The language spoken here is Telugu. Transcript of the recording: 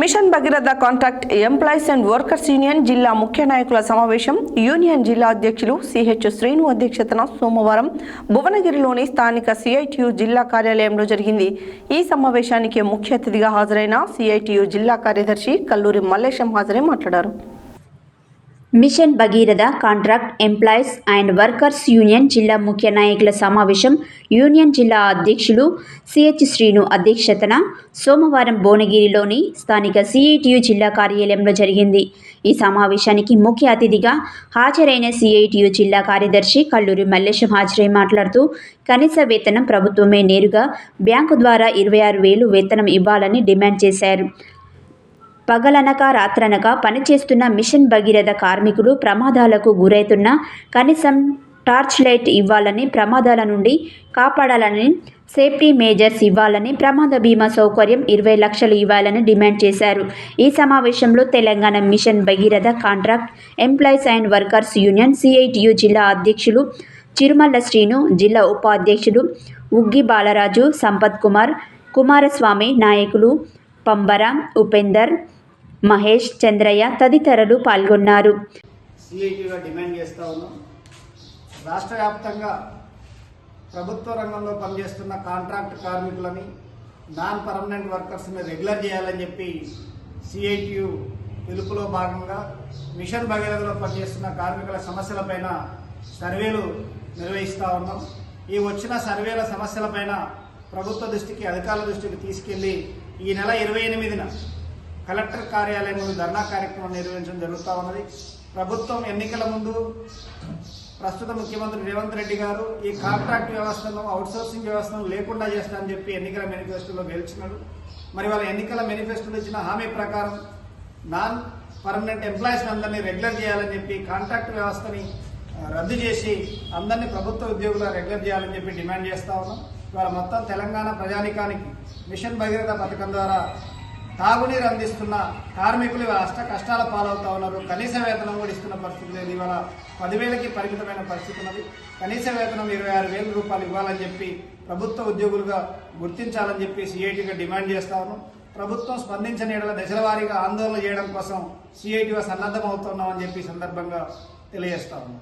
Mission Bhagiratha contract employees and workers union జిల్లా ముఖ్య నాయకుల సమావేశం. యూనియన్ జిల్లా అధ్యక్షులు సిహెచ్ శ్రీను అధ్యక్షతన సోమవారం భువనగిరిలోని స్థానిక సిఐటియు జిల్లా కార్యాలయంలో జరిగింది. ఈ సమావేశానికి ముఖ్య అతిథిగా హాజరైన సిఐటియు జిల్లా కార్యదర్శి కల్లూరి మల్లేశం హాజరై మాట్లాడారు. Mission Bhagiratha contract employees and workers union జిల్లా ముఖ్య నాయకుల సమావేశం యూనియన్ జిల్లా అధ్యక్షులు సిహెచ్ శ్రీను అధ్యక్షతన సోమవారం భువనగిరిలోని స్థానిక సిఐటియు జిల్లా కార్యాలయంలో జరిగింది. ఈ సమావేశానికి ముఖ్య అతిథిగా హాజరైన సిఐటియు జిల్లా కార్యదర్శి కల్లూరి మల్లేశం హాజరై మాట్లాడుతూ కనీస వేతనం ప్రభుత్వమే నేరుగా బ్యాంకు ద్వారా ఇరవై ఆరు వేలు వేతనం ఇవ్వాలని డిమాండ్ చేశారు. పగలనక రాత్రనక పనిచేస్తున్న మిషన్ భగీరథ కార్మికులు ప్రమాదాలకు గురవుతున్న కనీసం టార్చ్ లైట్ ఇవ్వాలని ప్రమాదాల నుండి కాపాడాలని సేఫ్టీ మేజర్స్ ఇవ్వాలని ప్రమాద బీమా సౌకర్యం ఇరవై లక్షలు ఇవ్వాలని డిమాండ్ చేశారు. ఈ సమావేశంలో Telangana mission Bhagiratha contract employees and workers union CITU జిల్లా అధ్యక్షులు చిరుమల్ల శ్రీను జిల్లా ఉపాధ్యక్షుడు ఉగ్గి బాలరాజు సంపత్ కుమార్ కుమారస్వామి నాయకులు పంబర ఉపేందర్ మహేష్ చంద్రయ్య తదితరులు పాల్గొన్నారు. సిఐటిగా డిమాండ్ చేస్తూ ఉన్నాం. రాష్ట్ర వ్యాప్తంగా ప్రభుత్వ రంగంలో పనిచేస్తున్న కాంట్రాక్ట్ కార్మికులని నాన్ పర్మనెంట్ వర్కర్స్ని రెగ్యులర్ చేయాలని చెప్పి సిఐటియు పిలుపులో భాగంగా మిషన్ భగీరథలో పనిచేస్తున్న కార్మికుల సమస్యలపైన సర్వేలు నిర్వహిస్తూ ఉన్నాం. ఈ వచ్చిన సర్వేల సమస్యలపైన ప్రభుత్వ దృష్టికి అధికారుల దృష్టికి తీసుకెళ్ళి ఈ నెల ఇరవై ఎనిమిదిన కలెక్టర్ కార్యాలయంలో ధర్నా కార్యక్రమం నిర్వహించడం జరుగుతూ ఉన్నది. ప్రభుత్వం ఎన్నికల ముందు ప్రస్తుత ముఖ్యమంత్రి రేవంత్ రెడ్డి గారు ఈ కాంట్రాక్ట్ వ్యవస్థను అవుట్సోర్సింగ్ వ్యవస్థను లేకుండా చేస్తానని చెప్పి ఎన్నికల మేనిఫెస్టోలో గెలిచినాడు. మరి వాళ్ళ ఎన్నికల మేనిఫెస్టోలో ఇచ్చిన హామీ ప్రకారం నాన్ పర్మనెంట్ ఎంప్లాయీస్ అందరినీ రెగ్యులర్ చేయాలని చెప్పి కాంట్రాక్ట్ వ్యవస్థని రద్దు చేసి అందరినీ ప్రభుత్వ ఉద్యోగులు రెగ్యులర్ చేయాలని చెప్పి డిమాండ్ చేస్తా ఉన్నాం. ఇవాళ మొత్తం తెలంగాణ ప్రజానికానికి మిషన్ భగీరథ పథకం ద్వారా తాగునీరు అందిస్తున్న కార్మికులు ఇవాళ అష్ట కష్టాల పాలవుతా ఉన్నారు. కనీస వేతనం కూడా ఇస్తున్న పరిస్థితి లేదు. ఇవాళ పదివేలకి పరిమితమైన పరిస్థితి ఉన్నది. కనీస వేతనం ఇరవై ఆరు వేల రూపాయలు ఇవ్వాలని చెప్పి ప్రభుత్వ ఉద్యోగులుగా గుర్తించాలని చెప్పి సిఐటిగా డిమాండ్ చేస్తా ఉన్నాం. ప్రభుత్వం స్పందించని ఎడల దశల వారీగా ఆందోళన చేయడం కోసం సిఐటిగా సన్నద్ధమవుతున్నామని చెప్పి సందర్భంగా తెలియజేస్తా ఉన్నాం.